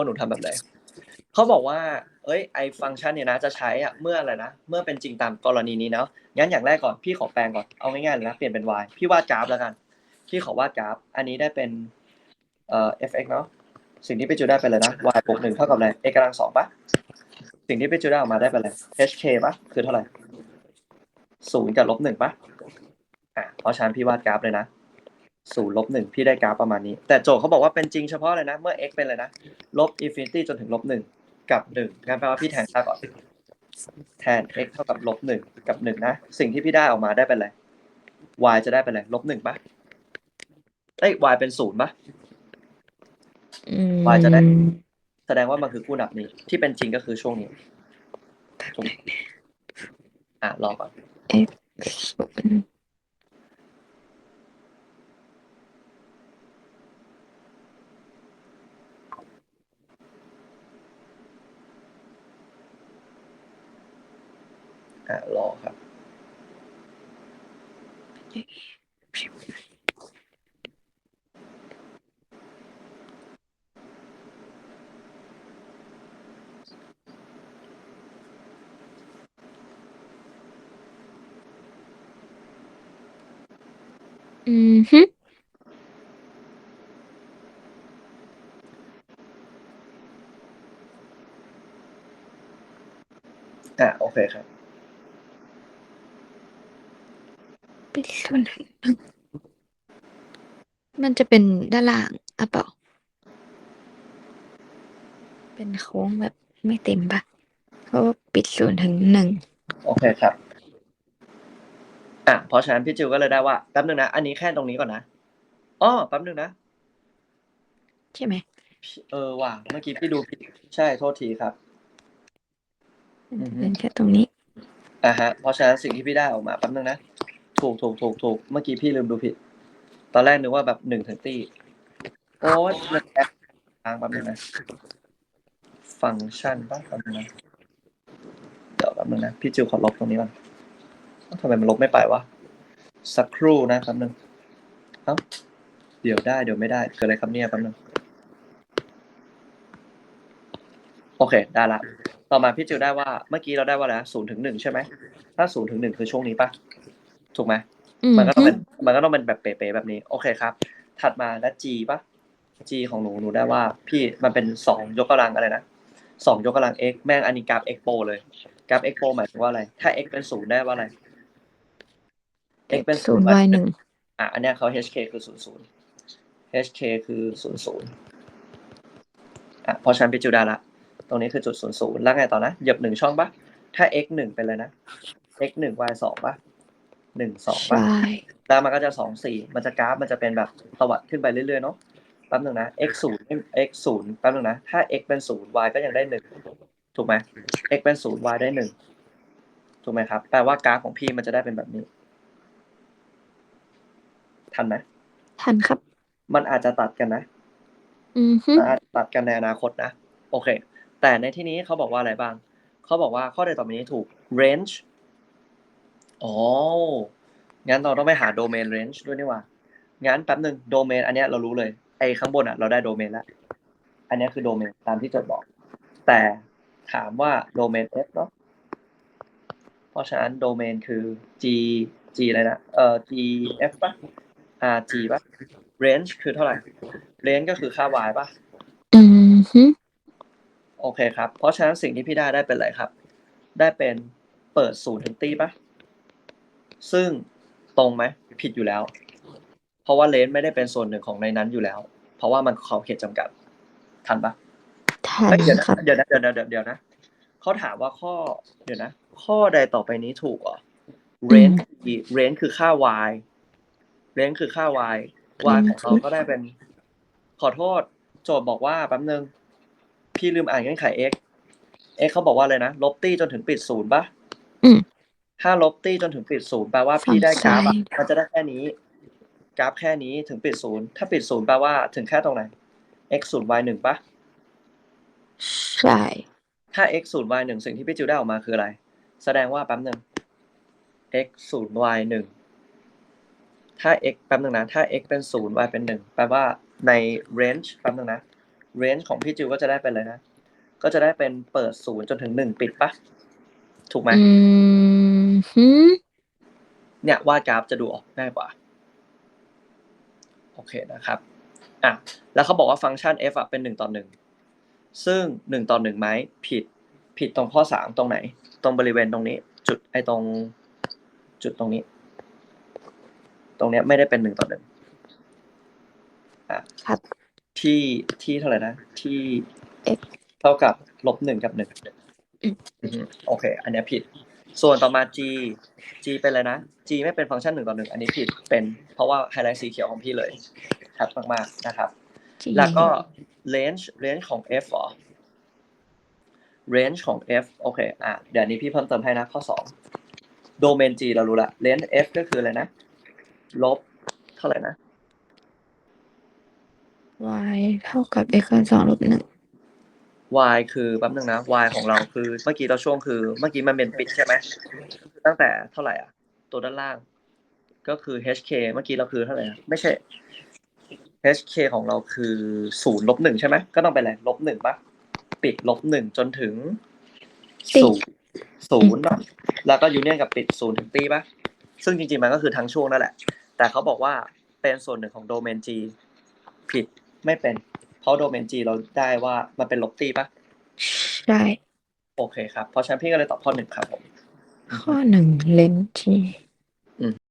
ว่าหนูทำแบบไหนเขาบอกว่า เอ้ย ไอฟังก์ชันเนี่ยนะ จะใช้อะเมื่ออะไรนะ เมื่อเป็นจริงตามกรณีนี้เนาะ งั้นอย่างแรกก่อน พี่ขอแปลงก่อน เอาง่ายๆเลยนะ เปลี่ยนเป็น y พี่วาดกราฟแล้วกัน พี่ขอวาดกราฟ อันนี้ได้เป็นเอ่อ fx เนาะ สิ่งที่ไปจูได้เป็นเลยนะ y บวกหนึ่งเท่ากับอะไร x กำลังสองปะสิ่งที่ไปจูได้ออกมาได้เป็นอะไร hk ปะคือเท่าไหร่ศูนย์กับลบหนึ่งปะอะเพราะฉะนั้นพี่วาดกราฟเลยนะ ศูนย์ลบหนึ่งพี่ได้กราฟประมาณนี้ แต่โจทย์เขาบอกว่าเป็นจริงเฉพาะเลยนะ เมื่อ x เป็นเลยนะ ลบอินฟินิตี้จนถึงลบหนึ่งกับหนึ่งงั้นแปลว่าพี่แทนค่าก่อน แทน x เท่ากับลบหนึ่งกับหนึ่งนะ สิ่งที่พี่ได้ออกมาได้เป็นอะไร y จะได้เป็นอะไรลบหนึ่งปะเอ้ย y เป็นศูนย์ปะอืมวายจะได้ แสดงว่ามันคือคู่นับนี้ ที่เป็นจริงก็คือช่วงนี้ถูกอะรอก่อนศูนย์ อะรอครับอืมฮึอะโอเคครับ เป็นส่วนหนึ่งมันจะเป็นด้านล่างอะเปล่า เป็นโค้งแบบไม่เต็มปะเพราะว่าปิดศูนย์ถึงหนึ่ง โอเคครับ อะเพราะฉะนั้นพี่จิวก็เลยได้ว่าแป๊บนึงนะ อันนี้แค่ตรงนี้ก่อนนะอ๋อแป๊บนึงนะใช่ไหมพี่เออว่ะเมื่อกี้พี่ดูผิดใช่โทษทีครับ อือฮึ เป็นแค่ตรงนี้ อะฮะเพราะฉะนั้นสิ่งที่พี่ได้ออกมาแป๊บนึงนะ ถูกถูกถูกถูกเมื่อกี้พี่ลืมดูผิด ตอนแรกนึกว่าแบบหนึ่งถึงตี้โอ้ยมันแอปทางแป๊บนึงนะ ฟังก์ชันป่ะแป๊บนึงนะเดี๋ยวแป๊บนึงนะ พี่จิวขอลบตรงนี้ก่อนเอ้าทำไมมันลบไม่ไปวะ สักครู่นะแป๊บนึงเอ้าเดี๋ยวได้เดี๋ยวไม่ได้ เกิดอะไรครับเนี่ยแป๊บนึงโอเค ได้ละ ต่อมาพี่จิวได้ว่า เมื่อกี้เราได้ว่าอะไรศูนย์ถึงหนึ่งใช่ไหม ถ้าศูนย์ถึงหนึ่งคือช่วงนี้ปะ ถูกไหมอืมมันก็ต้องฮึเป็นมันก็ต้องเป็นแบบเป๊ะๆแบบนี้ โอเคครับ ถัดมาแล้ว G ปะ G ของหนูหนูได้ว่า พี่มันเป็นสองยกกำลังอะไรนะสองยกกำลัง x แม่งอันนี้กราฟ x โปรเลยกราฟ x โปรหมายถึงว่าอะไร ถ้า x เป็นศูนย์ได้ว่าอะไร x เป็นศูนย์ y หนึ่งอะอันเนี้ยเขา hk คือศูนย์ศูนย์ hk คือศูนย์ศูนย์อะเพราะฉะนันพี่จูได้ละ ตรงนี้คือจุดศูนย์ศูนย์แล้วไงต่อนะเหยียบหนึ่งช่องปะถ้า x หนึ่งเป็นเลยนะ x หนึ่ง y สองปะ หนึ่งสองปะใช่ แล้วมันก็จะสองสี่มันจะกราฟมันจะเป็นแบบตวัดขึ้นไปเรื่อยๆเนาะแป๊บหนึ่งนะ x ศูนย์ x ศูนย์แป๊บหนึ่งนะ ถ้า x เป็นศูนย์ y ก็ยังได้หนึ่งถูกไหม x เป็นศูนย์ y ได้หนึ่งถูกไหมครับ แปลว่ากราฟของพี่มันจะได้เป็นแบบนี้ ทันไหมทันครับ มันอาจจะตัดกันนะอืมฮึมันอาจจะตัดกันในอนาคตนะ โอเค แต่ในที่นี้เขาบอกว่าอะไรบ้าง เขาบอกว่าข้อใดต่อไปนี้ถูก range อ๋อ งั้นเราต้องไปหา domain range ด้วยนี่หว่า งั้นแป๊บหนึ่ง domain อันเนี้ยเรารู้เลย ไอ้ข้างบนอะ เราได้ domain แล้ว อันเนี้ยคือ domain ตามที่โจทย์บอก แต่ถามว่า domain f เนาะ เพราะฉะนั้น domain คือ g g อะไรนะ เอ่อ g f ป่ะ r g ป่ะ range คือเท่าไหร่ range ก็คือค่า y ป่ะ อืมฮึโอเคครับ เพราะฉะนั้นสิ่งที่พี่ได้ได้เป็นอะไรครับ ได้เป็นเปิดศูนย์ถึงตีปะ ซึ่งตรงไหมผิดอยู่แล้ว เพราะว่าเลนไม่ได้เป็นส่วนหนึ่งของในนั้นอยู่แล้ว เพราะว่ามันขอบเขตจำกัด ทันปะทันเอ้ยเดี๋ยวนะครับเดี๋ยวนะเดี๋ยวนะเดี๋ยวเดี๋ยวนะเขาถามว่าข้อเดี๋ยวนะ ข้อใดต่อไปนี้ถูกเหรอ range คือ range คือค่า y range คือค่า y y ของเราก็ได้เป็น ขอโทษ โจทย์บอกว่าแป๊บนึง พี่ลืมอ่านเงื่อนไข x x เขาบอกว่าอะไรนะ ลบตี้จนถึงปิดศูนย์ปะอืม ถ้าลบตี้จนถึงปิดศูนย์แปลว่าพี่ได้กราฟอะฝั่งซ้ายมันจะได้แค่นี้ กราฟแค่นี้ถึงปิดศูนย์ถ้าปิดศูนย์แปลว่าถึงแค่ตรงไหน x ศูนย์ y หนึ่งปะใช่ ถ้า x ศูนย์ y หนึ่งสิ่งที่พี่จิวได้ออกมาคืออะไร แสดงว่าแป๊บหนึ่ง x ศูนย์ y หนึ่งถ้า x แป๊บหนึ่งนะ ถ้า x เป็นศูนย์ y เป็นหนึ่งแปลว่าใน range แป๊บหนึ่งนะ range ของพี่จิวก็จะได้เป็นอะไรนะ ก็จะได้เป็นเปิดศูนย์จนถึงหนึ่งปิดปะ ถูกไหมอืมหืมเนี่ยวาดกราฟจะดูออกง่ายกว่า โอเคนะครับอะแล้วเขาบอกว่าฟังก์ชัน f อะเป็นหนึ่งต่อหนึ่งซึ่งหนึ่งต่อหนึ่งไหมผิดผิดตรงข้อสามตรงไหน ตรงบริเวณตรงนี้ จุดไอ้ตรงจุดตรงนี้ ตรงเนี้ยไม่ได้เป็นหนึ่งต่อหนึ่งอะครับที่ที่เท่าไหร่นะ ที่ x เท่ากับลบหนึ่งกับหนึ่งอืมอือฮึ โอเค อันเนี้ยผิด ส่วนต่อมา g g เป็นอะไรนะ g ไม่เป็นฟังก์ชันหนึ่งต่อหนึ่งอันนี้ผิดเป็นเพราะว่าไฮไลท์สีเขียวของพี่เลยชัดมากๆนะครับจริงแล้วก็ range range ของ f เหรอ range ของ f โอเคอะเดี๋ยวนี้พี่เพิ่มเติมให้นะข้อสอง domain g เรารู้ละ range f ก็คืออะไรนะ ลบเท่าไหร่นะ y เท่ากับ x คูณสองลบหนึ่ง y คือแป๊บนึงนะ y ของเราคือเมื่อกี้เราช่วงคือ เมื่อกี้มันเป็นปิดใช่ไหมตั้งแต่เท่าไหร่อะ ตัวด้านล่าง ก็คือ hk เมื่อกี้เราคือเท่าไหร่อะไม่ใช่ hk ของเราคือศูนย์ลบหนึ่งใช่ไหมก็ต้องเป็นอะไรลบหนึ่งปะปิดลบหนึ่งจนถึงศูนย์ศูนย์เนาะแล้วก็ยูเนียนกับปิดศูนย์ถึงตีปะซึ่งจริงๆมันก็คือทั้งช่วงนั่นแหละ แต่เขาบอกว่าเป็นส่วนหนึ่งของโดเมน G ผิดไม่เป็น เพราะโดเมน G เราได้ว่ามันเป็นลบตีปะใช่โอเคครับเพราะฉะนั้นพี่ก็เลยตอบข้อหนึ่งครับผม ข้อหนึ่งเลนส์ที่